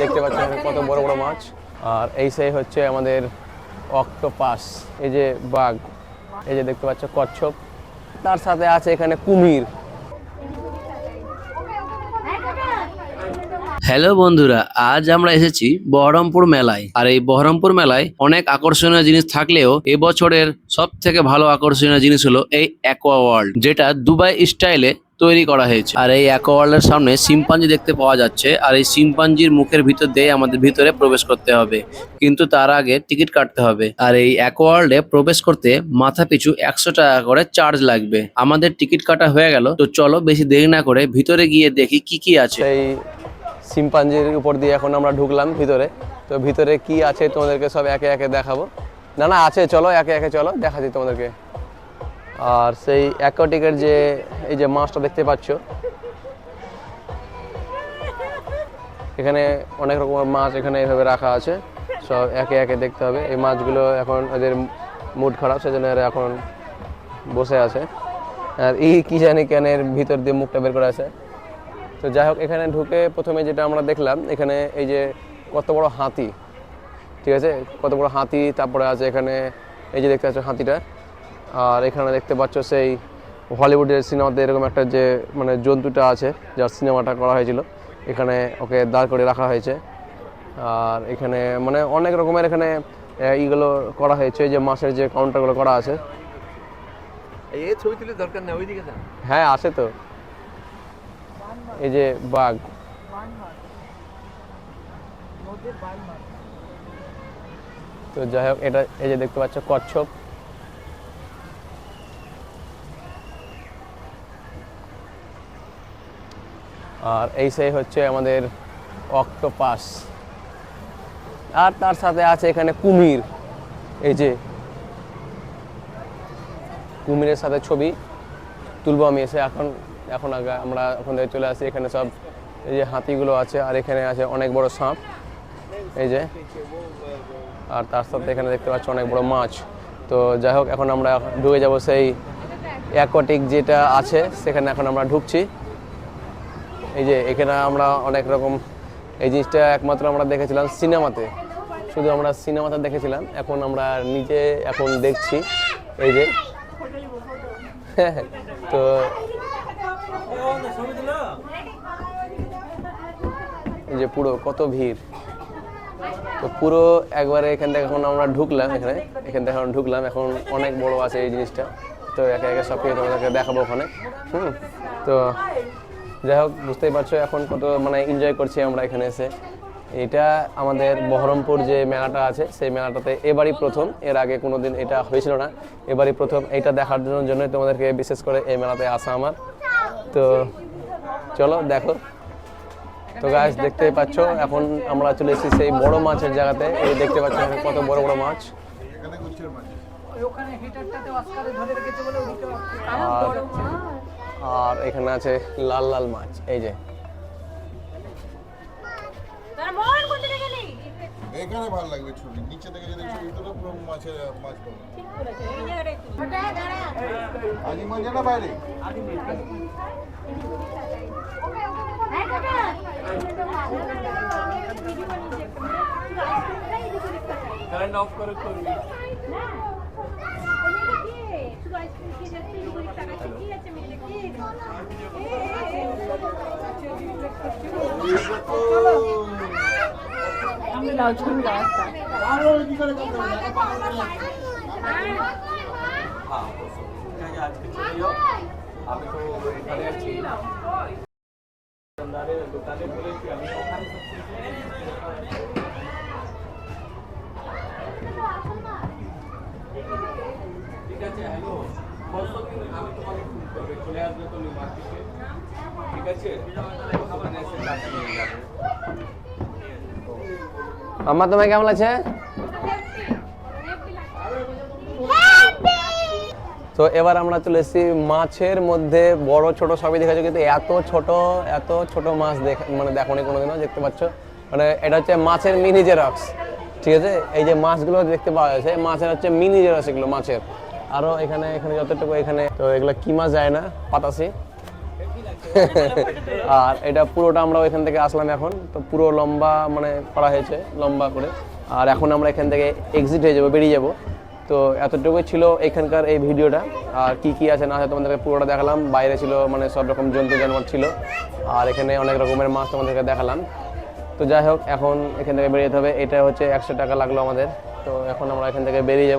দেখতে পাচ্ছেন কত বড় বড় মাছ। আর এই সেই হচ্ছে আমাদের অক্টোপাস, এই যে বাঘ, এই যে দেখতে পাচ্ছ কচ্ছপ। তার সাথে আছে এখানে কুমির। হ্যালো বন্ধুরা, আজ আমরা এসেছি বহরমপুর মেলায়। আর এই বহরমপুর মেলায় অনেক আকর্ষণীয় জিনিস থাকলেও এবছরের সব থেকে ভালো আকর্ষণীয় জিনিস হলো এই অ্যাকোয়া ওয়ার্ল্ড যেটা দুবাই স্টাইলে তৈরি করা হয়েছে। আর এই অ্যাকোয়া ওয়ার্ল্ডের সামনে সিম্পাঞ্জি দেখতে পাওয়া যাচ্ছে। আর এই সিম্পাঞ্জির মুখের ভিতর দিয়ে আমাদের ভিতরে প্রবেশ করতে হবে। কিন্তু তার আগে টিকিট কাটতে হবে। আর এই অ্যাকোয়া ওয়ার্ল্ডে প্রবেশ করতে মাথা পিছু একশো টাকা করে চার্জ লাগবে। আমাদের টিকিট কাটা হয়ে গেল। তো চলো বেশি দেরি না করে ভিতরে গিয়ে দেখি কি কি আছে। এই সিম্পাঞ্জির উপর দিয়ে এখন আমরা ঢুকলাম ভিতরে। তো ভিতরে কি আছে তোমাদেরকে সব একে একে দেখাবো। না না, আছে, চলো, একে একে চলো দেখা দেখাচ্ছি তোমাদেরকে। আর সেই অ্যাকোয়াটিকের যে, এই যে মাছটা দেখতে পাচ্ছ, এখানে অনেক রকমের মাছ এখানে এভাবে রাখা আছে। সব একে একে দেখতে হবে। এই মাছগুলো এখন ওদের মুড খারাপ, সেজন্য এরা এখন বসে আছে। আর এই কি জানি ক্যানের ভিতর দিয়ে মুখটা বের করে আছে। তো যাই হোক, এখানে ঢুকে প্রথমে যেটা আমরা দেখলাম, এখানে এই যে কত বড় হাতি, ঠিক আছে? কত বড় হাতি, তারপরে আছে এখানে এই যে দেখতে পাচ্ছ হাতিটা। আর এখানে দেখতে পাচ্ছ সেই হলিউডের সিনেমাতে এরকম একটা যে মানে জন্তুটা আছে যার সিনেমাটা করা হয়েছিল এখানে ওকে দাঁড় করে রাখা হয়েছে। আর এখানে মানে অনেক রকমের এখানে ইগুলো করা হয়েছে যে মাছের যে কাউন্টারগুলো করা আছে। এই ছবি তুলে দরকার নেই ওইদিকে হ্যাঁ আছে তো। এই যে বাঘ। তো যাই হোক এটা এই যে দেখতে পাচ্ছ কচ্ছপ। আর এই সেই হচ্ছে আমাদের অক্টোপাস। আর তার সাথে আছে এখানে কুমির। এই যে কুমিরের সাথে ছবি তুলবো আমি এসে এখন এখন আগে আমরা ওখান থেকে চলে আসি। এখানে সব এই যে হাতিগুলো আছে আর এখানে আছে অনেক বড় সাপ। এই যে আর তার সাথে এখানে দেখতে পাচ্ছি অনেক বড় মাছ। তো যাই হোক, এখন আমরা ঢুকে যাব সেই অ্যাকোয়াটিক যেটা আছে, সেখানে এখন আমরা ঢুকছি। এই যে এখানে আমরা অনেক রকম, এই জিনিসটা একমাত্র আমরা দেখেছিলাম সিনেমাতে। শুধু আমরা সিনেমাতে দেখেছিলাম, এখন আমরা নিজে এখন দেখছি, এই যে। তো এই যে পুরো কত ভিড়। তো পুরো একবারে এখান থেকে এখন আমরা ঢুকলাম এখানে, এখান থেকে এখন ঢুকলাম, এখন অনেক বড় আছে এই জিনিসটা। তো একে একে সব কিছু তোমাদেরকে দেখাবো ওখানে। হুম, তো যাই হোক, বুঝতেই পারছ এখন কত মানে এনজয় করছি আমরা এখানে এসে। এটা আমাদের বহরমপুর যে মেলাটা আছে, সেই মেলাটাতে এবারই প্রথম। এর আগে কোনো দিন এটা হয়েছিল না। এবারই প্রথম এটা দেখার জন্য তোমাদেরকে বিশেষ করে এই মেলাতে আসা আমার। তো চলো, দেখো। তো গাছ দেখতেই পাচ্ছ, এখন আমরা চলে এসেছি সেই বড় মাছের জায়গাতে। এই দেখতে পাচ্ছ কত বড় বড় মাছ। আর আর এখানে আছে লাল লাল মাছ এই যে এখানে ভালো লাগবে ছবি নিচে থেকে যদি ছবি তুলো পুরো মাছের মাছ পাবো এই জায়গাটায় তুলি। দাঁড়া, দাঁড়া। আজই মাছ না বাইরে হ্যাঁ, কাকা। কারেন্ট অফ করে করবি না। এদিকে কি? শুধু আইসক্রিম খেয়ে যাচ্ছে, এদিকে ওদিকে তাকাচ্ছে। কি আছে মেয়েটা? কি? হ্যাঁ ঠিক আছে আজকে চলে যাও আমি তো এখানে আছি। দোকানদারের দোকানে বলেছি আমি ঠিক আছে হ্যালো। পরশু দিন আমি তোমাকে ফোন করবে চলে আসবে তুমি মার্কেটে ঠিক আছে? ওখানে এসে টাকা নিয়ে যাবে। আমার তোমায় কেমন লাগছে তো এবার আমরা চলে এসেছি মাছের মধ্যে। বড়, ছোট সবই দেখা কিন্তু এত ছোট এত ছোট মাছ দেখ মানে দেখো নি কোনোদিনও, দেখতে পাচ্ছ। মানে এটা হচ্ছে মাছের মিনি জেরক্স ঠিক আছে? এই যে মাছগুলো দেখতে পাওয়া যাচ্ছে মাছের হচ্ছে মিনি জেরক্স এগুলো, মাছের। আরও এখানে এখানে যতটুকু এখানে, তো এগুলো কি মাছ যায় না পাতাসি আর এটা পুরোটা আমরা এখান থেকে আসলাম এখন। তো পুরো লম্বা মানে করা হয়েছে, লম্বা করে। আর এখন আমরা এখান থেকে এক্সিট হয়ে যাব, বেরিয়ে যাব। তো এতটুকুই ছিল এখানকার এই ভিডিওটা। আর কি কি আছে না আছে তোমাদেরকে পুরোটা দেখালাম। বাইরে ছিল মানে সব রকম জন্তু জানোয়ার ছিল। আর এখানে অনেক রকমের মাছ তোমাদেরকে দেখালাম। তো যাই হোক, এখন এখান থেকে বেরিয়ে যেতে হবে। এটা হচ্ছে একশো টাকা লাগল আমাদের। তো এখন আমরা এখান থেকে বেরিয়ে যাব।